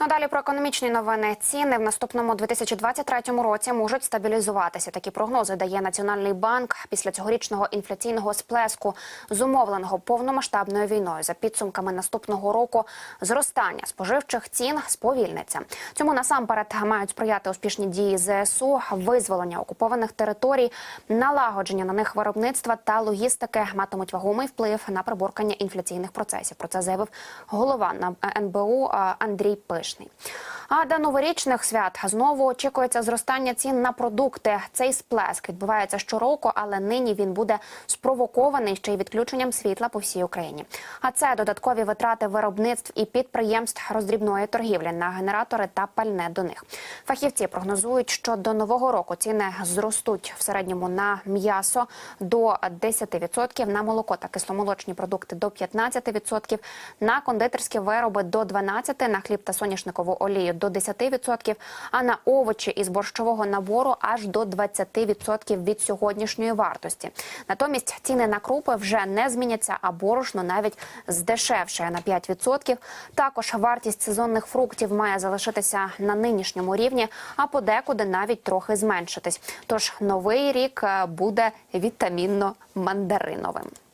Надалі про економічні новини ціни в наступному 2023 році можуть стабілізуватися. Такі прогнози дає Національний банк після цьогорічного інфляційного сплеску, зумовленого повномасштабною війною. За підсумками наступного року зростання споживчих цін сповільниться. Цьому насамперед мають сприяти успішні дії ЗСУ, визволення окупованих територій, налагодження на них виробництва та логістики матимуть вагомий вплив на приборкання інфляційних процесів. Про це заявив голова НБУ а, Андрій Пишний. А до новорічних свят знову очікується зростання цін на продукти. Цей сплеск відбувається щороку, але нині він буде спровокований ще й відключенням світла по всій Україні. А це додаткові витрати виробництв і підприємств роздрібної торгівлі на генератори та пальне до них. Фахівці прогнозують, що до нового року ціни зростуть в середньому на м'ясо до 10%, на молоко та кисломолочні продукти до 15%, на кондитерські вироби до 12%, на хліб та соняшникову олію до 10%, а на овочі із борщового набору аж до 20% від сьогоднішньої вартості. Натомість ціни на крупи вже не зміняться, а борошно навіть здешевшає на 5%. Також вартість сезонних фруктів має залишитися на нинішньому рівні, а подекуди навіть трохи зменшитись. Тож новий рік е, буде вітамінно-мандариновим.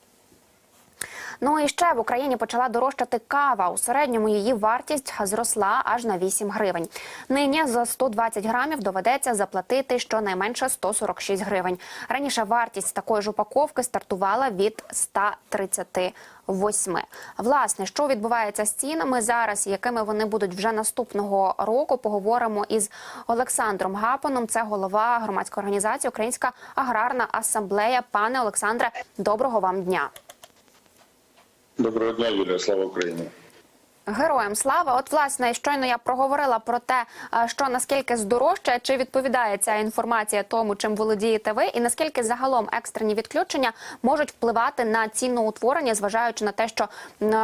Ну і ще в Україні почала дорожчати кава. У середньому її вартість зросла аж на 8 гривень. Нині за 120 грамів доведеться заплатити щонайменше 146 гривень. Раніше вартість такої ж упаковки стартувала від 138. Власне, що відбувається з цінами зараз, якими вони будуть вже наступного року, поговоримо із Олександром Гапоном. Це голова громадської організації Українська аграрна асамблея. Пане Олександре, доброго вам дня. Доброго дня, Юлія. Слава Україні. Героям слава! От власне щойно я проговорила про те, е, що наскільки здорожчає, чи відповідає ця інформація тому, чим володієте ви, і наскільки загалом екстрені відключення можуть впливати на ціноутворення, зважаючи на те, що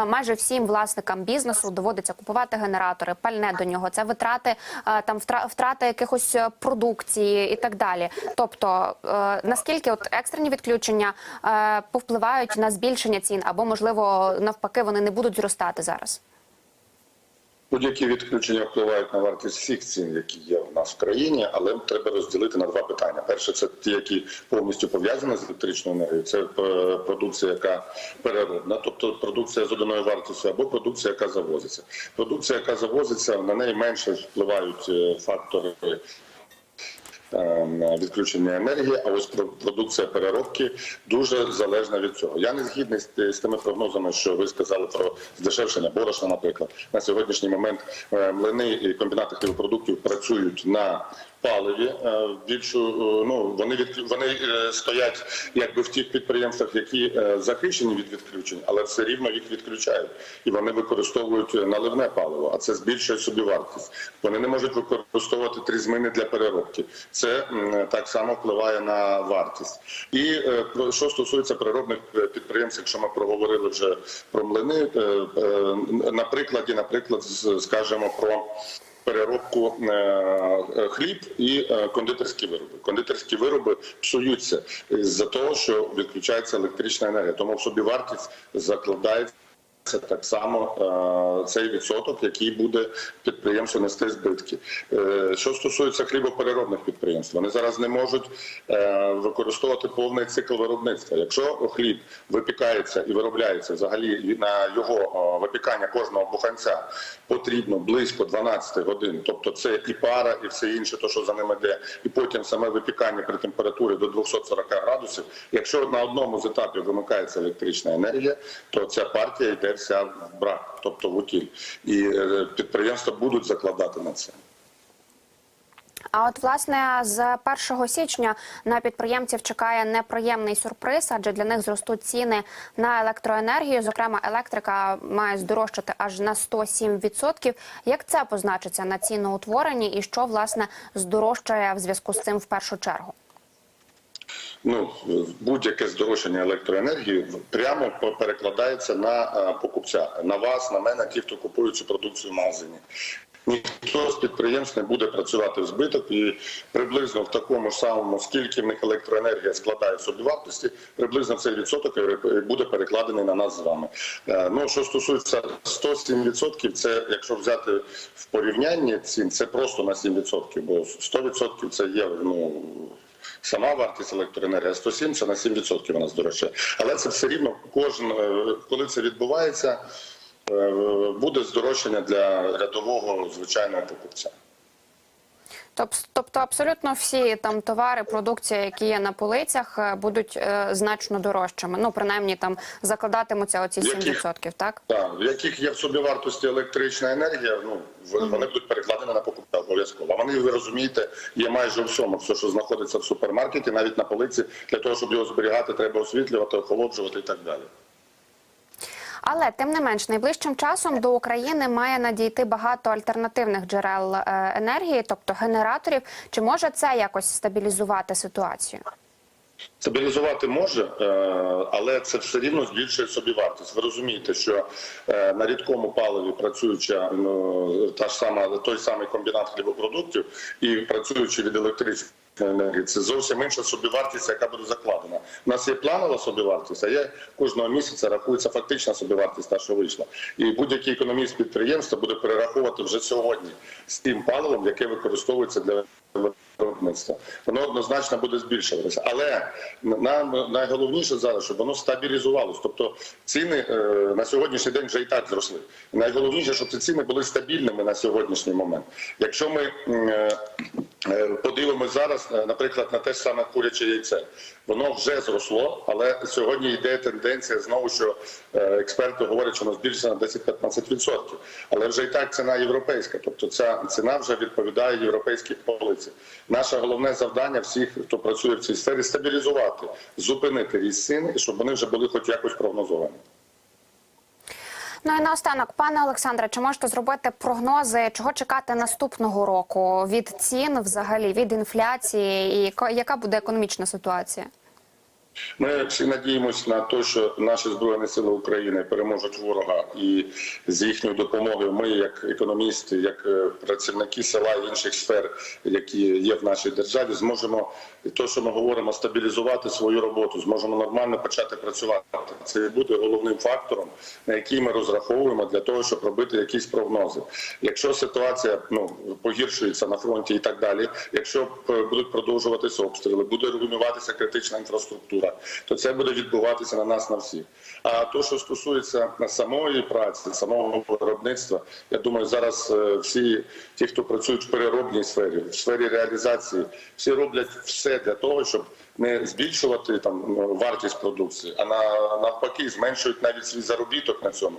майже всім власникам бізнесу доводиться купувати генератори, пальне до нього, це витрати е, там втра- втрати якихось е, продукції і так далі. Тобто е, наскільки от екстрені відключення е, повпливають на збільшення цін, або можливо навпаки вони не будуть зростати зараз. Будь-які відключення впливають на вартість всіх цін, які є в нас в країні, але треба розділити на два питання. Перше, це ті, які повністю пов'язані з електричною енергією. Це е, продукція, яка переробна, тобто продукція з доданою вартістю, або продукція, яка завозиться. Продукція, яка завозиться, на неї менше впливають е, фактори. Е, Відключення енергії, а ось про- продукція переробки дуже залежна від цього. Я не згідний з, з тими прогнозами, що ви сказали про здешевшення борошна. Наприклад, на сьогоднішній момент е, млини і комбінати хлібопродуктів працюють на паливі. е, Більшу е, ну вони від вони е, стоять якби в тих підприємствах, які захищені від відключень, але все рівно їх відключають, і вони використовують наливне паливо, а це збільшує собі вартість. Вони не можуть використовувати трізмини для переробки. Це так само впливає на вартість. І що стосується переробних е, підприємств, якщо ми проговорили вже про млини, на прикладі, наприклад, скажемо про переробку е, е, хліб і е, кондитерські вироби. Кондитерські вироби псуються з-за того, що відключається електрична енергія. Тому в собі вартість закладається. Це так само е, цей відсоток, який буде підприємство нести збитки. Е, що стосується хлібопереробних підприємств, вони зараз не можуть е, використовувати повний цикл виробництва. Якщо хліб випікається і виробляється взагалі на його випікання кожного буханця потрібно близько 12 годин, тобто це і пара, і все інше, то що за ним іде, і потім саме випікання при температурі до 240 градусів. Якщо на одному з етапів вимикається електрична енергія, то ця партія йде вся в брак, тобто в утіль. І е, підприємства будуть закладати на це. А от власне з 1 січня на підприємців чекає неприємний сюрприз, адже для них зростуть ціни на електроенергію. Зокрема, електрика має здорожчати аж на 107%. Як це позначиться на ціноутворенні і що власне здорожчає в зв'язку з цим в першу чергу? Ну, будь-яке здорожчання електроенергії прямо перекладається на е, покупця, на вас, на мене, ті, хто купують цю продукцію в магазині. Ніхто з підприємств не буде працювати в збиток і приблизно в такому ж самому, скільки в них електроенергія складає собівартості, приблизно цей відсоток буде перекладений на нас з вами. Е, Ну що стосується 107%, це якщо взяти в порівнянні цін, це просто на 7%, бо 100% це є ну. Сама вартість електроенергії 107 це на 7% вона здорожчає. Але це все рівно кожен, е, коли це відбувається, е, буде здорожчання для рядового звичайного покупця. Тоб- Тобто абсолютно всі там товари, продукція, які є на полицях, е, будуть е, значно дорожчими. Ну, принаймні там закладатимуться оці Яких? 7%, так? Так, в яких є в собівартості електрична енергія, ну вони будуть перекладені на покупця обов'язково. Вони, ви розумієте, є майже всьому, все, що знаходиться в супермаркеті, навіть на полиці, для того, щоб його зберігати, треба освітлювати, охолоджувати і так далі. Але тим не менш, найближчим часом до України має надійти багато альтернативних джерел е, енергії, тобто генераторів. Чи може це якось стабілізувати ситуацію? Стабілізувати може, е, але це все рівно збільшує собівартість. Ви розумієте, що е, на рідкому паливі працююча та ж сама той самий комбінат хлібопродуктів і працюючи від електричної енергії, це зовсім інша собівартість, яка буде закладена. У нас є планова собівартість, а є кожного місяця рахується фактична собівартість, та що вийшла. І будь-який економіст підприємства буде перераховувати вже сьогодні з тим паливом, яке використовується для виробництва. Воно однозначно буде збільшуватися. Але нам найголовніше зараз, щоб воно стабілізувалося. Тобто ціни е, на сьогоднішній день вже і так зросли. Найголовніше, щоб ці ціни були стабільними на сьогоднішній момент. Якщо ми е, подивимось зараз, е, наприклад, на те ж саме куряче яйце, воно вже зросло, але сьогодні йде тенденція знову, що е, експерти говорять, що воно збільшиться на 10-15%. Але вже і так ціна європейська, тобто ця ціна вже відповідає європейській полиці. Наше головне завдання всіх, хто працює в цій сфері, стабілізувати, зупинити ріст цін, щоб вони вже були хоч якось прогнозовані. Ну і наостанок, пане Олександре, чи можете зробити прогнози, чого чекати наступного року від цін, взагалі від інфляції, і яка- буде економічна ситуація? Ми всі надіємося на те, що наші збройні сили України переможуть ворога, і з їхньою допомогою ми, як економісти, як е, працівники села і інших сфер, які є в нашій державі, зможемо те, що ми говоримо, стабілізувати свою роботу, зможемо нормально почати працювати. Це буде головним фактором, на який ми розраховуємо для того, щоб робити якісь прогнози. Якщо ситуація ну погіршується на фронті і так далі, якщо е, будуть продовжуватися обстріли, буде руйнуватися критична інфраструктура, то це буде відбуватися на нас на всіх. А то, що стосується самої праці, самого виробництва, я думаю, зараз е, всі ті, хто працюють в переробній сфері, в сфері реалізації, всі роблять все для того, щоб не збільшувати там ну, вартість продукції, а на навпаки зменшують навіть свій заробіток на цьому.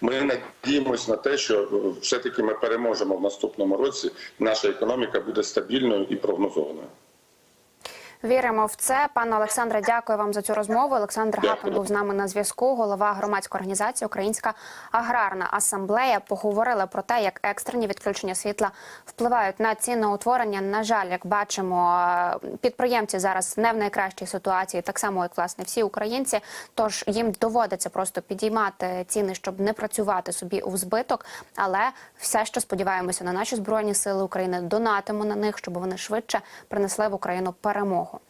Ми надіємося на те, що е, все-таки ми переможемо в наступному році. Наша економіка буде стабільною і прогнозованою. Віримо в це. Пане Олександре, дякую вам за цю розмову. Олександр. Гапин був з нами на зв'язку. Голова громадської організації Українська аграрна асамблея. Поговорили про те, як екстрені відключення світла впливають на ціноутворення. На жаль, як бачимо, підприємці зараз не в найкращій ситуації, так само як власне всі українці. Тож їм доводиться просто підіймати ціни, щоб не працювати собі у збиток. Але все, що сподіваємося на наші збройні сили України, донатимо на них, щоб вони швидше принесли в Україну перемогу.